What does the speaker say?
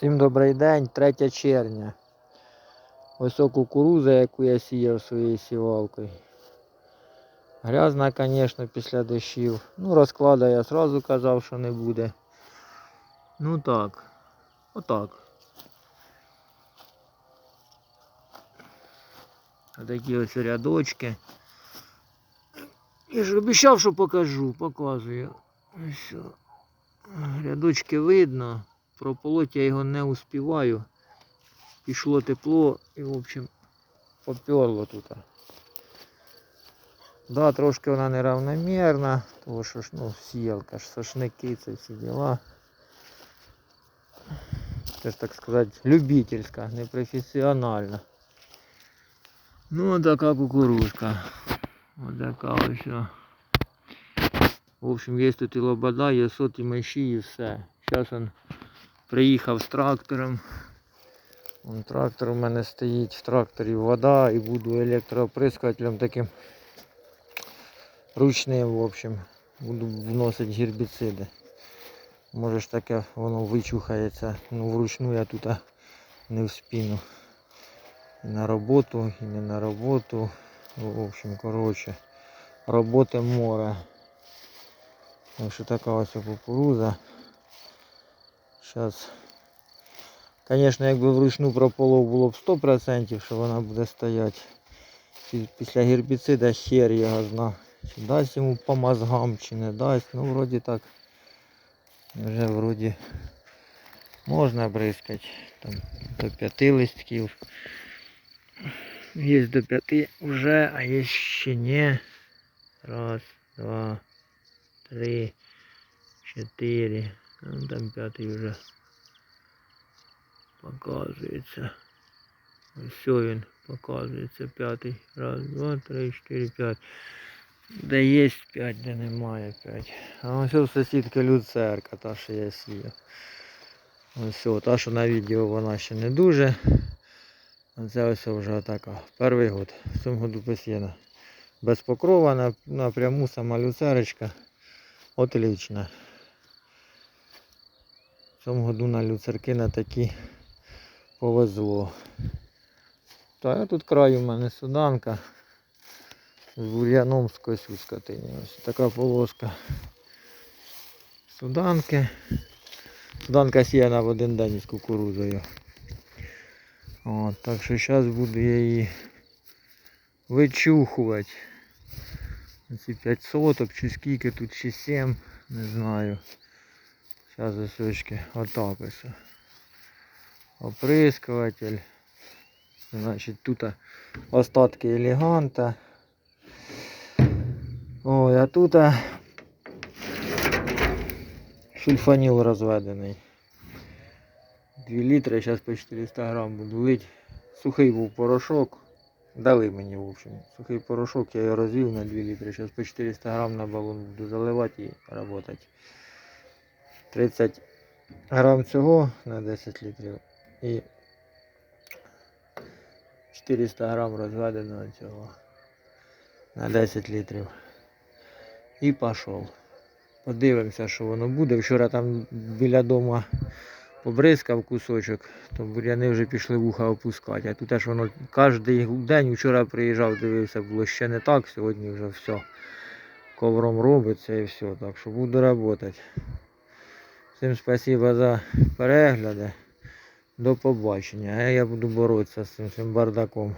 Всім добрий день, 3 червня. О кукуруза, яку я сіяв своєю сівалкою. Грязна, звісно, після дощів. Ну, розклада я одразу казав, що не буде. Ну так. Отак. Отакі ось рядочки. Я ж обіцяв, що покажу, показую. Ось. Рядочки видно. Прополоть я його не успіваю. Пішло тепло і, в общем, поперло тут. Да, трошки вона неравномірна, тому що ж, ну, сіялка ж, сошники, це всі діла. Це ж так сказати, любительська, не професіональна. Ну, така кукурузка. Ось така ось. В общем, є тут і лобода, є сот, і меші, і все. Зараз він приїхав з трактором. Вон трактор у мене стоїть, в тракторі вода і буду електрооприскувателем таким ручним, в общем. Буду вносити гербіциди. Може ж таке воно вичухається. Ну вручну я тут не вспіну. І на роботу, і не на роботу. В общем, коротше, роботи море. Так така ось кукуруза. Зараз, звісно, якби вручну прополов було б 100%, що вона буде стояти. Після гербіцида хер його зна. Чи дасть йому по мозгам, чи не дасть. Ну, вроді так. Вже вроді можна бризкати. Там до п'яти листків. Є до п'яти вже, а є ще не. Раз, два, три, чотири. Там п'ятий вже показується. Ось він показується п'ятий. Раз, два, три, чотири, п'ять. Де є п'ять, де немає п'ять. А ось у сусідки люцерка, та що я сіяв. Ось та, що на відео вона ще не дуже. А це ось вже така. Перший год. В цьому году посіяна. Без покрова напряму сама люцерочка. Отлично. В цьому году на люцерки на такі повезло. Так, а тут край у мене суданка. З бур'яном з косю скотині. Ось така полоска. Суданки. Суданка сіяна в один день з кукурузою. От, так що зараз буду я її вичухувати. Ці 5 соток чи скільки тут чи 7, не знаю. Зараз ось очки отак ось. Оприскуватель. Значить тут остатки елеганта. Ой, а тут сульфаніл розведений. 2 літри, зараз по 400 грам буду лить. Сухий був порошок. Дали мені, в общем. Сухий порошок, я його розвів на 2 літри. Зараз по 400 грам на балон буду заливати і працювати. 30 грам цього на 10 літрів і 400 грам розведеного цього на 10 літрів. І пішов. Подивимося, що воно буде. Вчора там біля дома побризкав кусочок, то бур'яни вже пішли вуха опускати. А тут аж воно кожен день вчора приїжджав, дивився, було ще не так, сьогодні вже все. Ковром робиться і все. Так що буду працювати. Всім спасибо за перегляди. До побачення. Я буду боротися з цим бардаком.